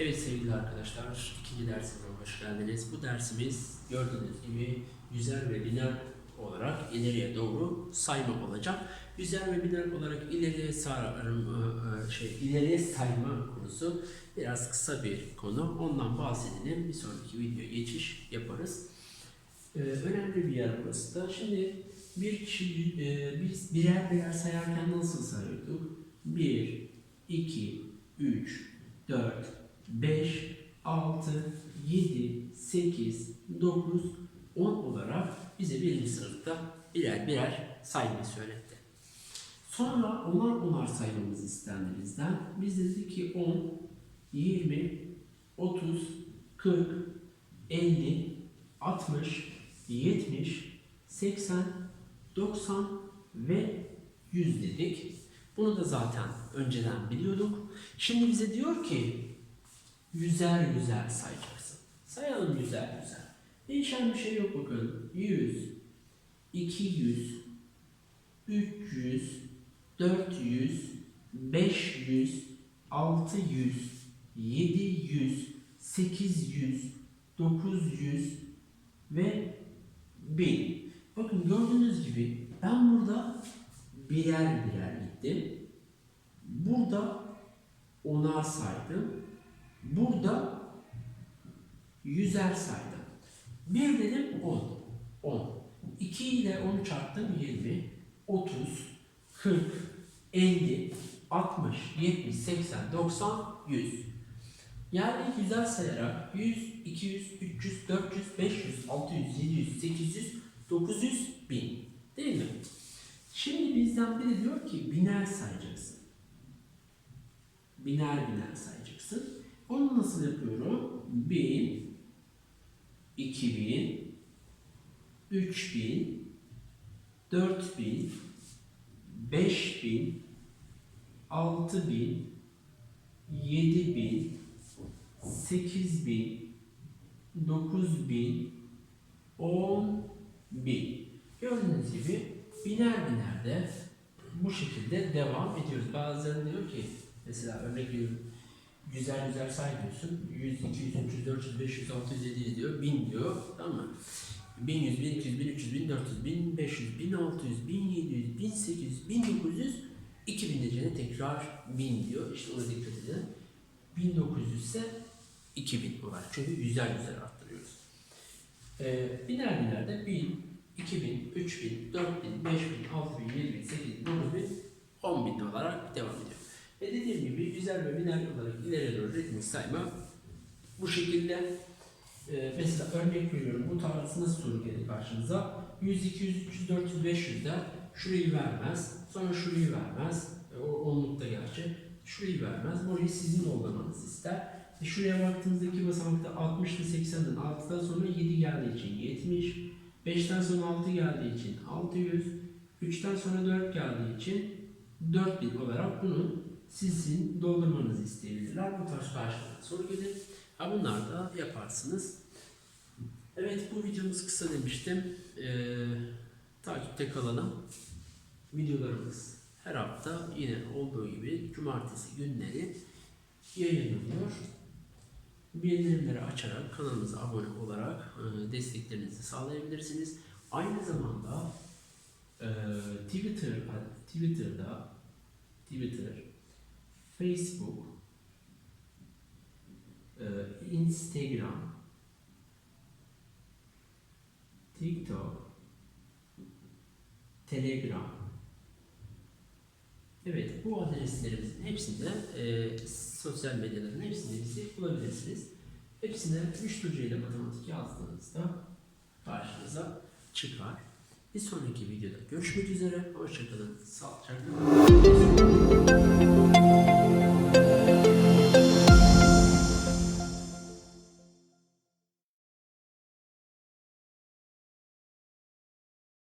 Evet sevgili arkadaşlar, ikinci dersimize hoş geldiniz. Bu dersimiz gördüğünüz gibi yüzer ve biner olarak ileriye doğru sayma olacak. Yüzer ve biner olarak ileriye sarma, şey, ileriye sayma konusu biraz kısa bir konu. Ondan bahsedelim. Bir sonraki videoya geçiş yaparız. Ee, önemli bir yer burası da. Şimdi bir kişi, e, birer birer sayarken nasıl sayıyorduk? 1, 2, 3, 4, 5, 6, 7, 8, 9, 10 olarak bize birinci sınıfta birer birer saymayı söyletti. Sonra onar onar saymamız istendi bizden. Biz dedik ki 10, 20, 30, 40, 50, 60, 70, 80, 90 ve 100 dedik. Bunu da zaten önceden biliyorduk. Şimdi bize diyor ki yüzer yüzer sayacaksın. Sayalım yüzer yüzer. Değişen bir şey yok bakın. 100, 200, 300, 400, 500, 600, 700, 800, 900 ve 1000. Bakın gördüğünüz gibi ben burada birer birer gittim. Burada onar saydım. Burada yüzer saydım. Bir dedim 10. 10. 2 ile 10 çarptım 20, 30, 40, 50, 60, 70, 80, 90, 100. Yani yüzer sayarak 100, 200, 300, 400, 500, 600, 700, 800, 900, 1000. Değil mi? Şimdi bizden biri diyor ki biner sayacaksın. Biner biner sayacaksın. Onu nasıl yapıyorum? 1000, 2000, 3000, 4000, 5000, 6000, 7000, 8000, 9000, 10000. Gördüğünüz gibi biner biner de bu şekilde devam ediyoruz. Bazıları diyor ki mesela örnek veriyorum güzel güzel say diyorsun. 100, 200, 300, 400, 500, 600, 700 diyor. 1000 diyor. Tamam mı? 1100, 1200, 1300, 1400, 1500, 1600, 1700, 1800, 1900, 2000 diyeceğine tekrar 1000 diyor. İşte ona dikkat edin. 1900 ise 2000 olarak. Çünkü yüzer yüzer arttırıyoruz. Ee, biner biner de 1000, 2000, 3000, 4000, 5000, 6000, 7000, 8000, 9000, 10000 olarak devam ediyor. Ve dediğim gibi yüzer ve biner olarak ileriye doğru ritmik sayma bu şekilde. E, mesela örnek veriyorum bu tarz nasıl soru gelir karşınıza 100, 200, 300, 400, 500'de şurayı vermez sonra şurayı vermez. E, o onlukta gerçi. Şurayı vermez burayı sizin doldurmanızı ister. E, şuraya baktığınızdaki basamakta 60 ile 80'den 6'dan sonra 7 geldiği için 70 5'ten sonra 6 geldiği için 600 3'ten sonra 4 geldiği için 4000 olarak bunu sizin doldurmanızı isteyebilirler. Bu tarz karşılığında soru gelir. Ha bunlar da yaparsınız. Evet bu videomuz kısa demiştim. Ee, takipte kalalım. Videolarımız her hafta yine olduğu gibi cumartesi günleri yayınlanıyor. Bildirimleri açarak kanalımıza abone olarak e, desteklerinizi sağlayabilirsiniz. Aynı zamanda e, Twitter Twitter'da Twitter, Facebook, e, Instagram, TikTok, Telegram. Evet, bu adreslerimizin hepsinde e, sosyal medyaların hepsinde bizi bulabilirsiniz. Hepsine 3 ile matematik yazdığınızda karşınıza çıkar. Bir sonraki videoda görüşmek üzere. Hoşçakalın. Sağlıcakla kalın.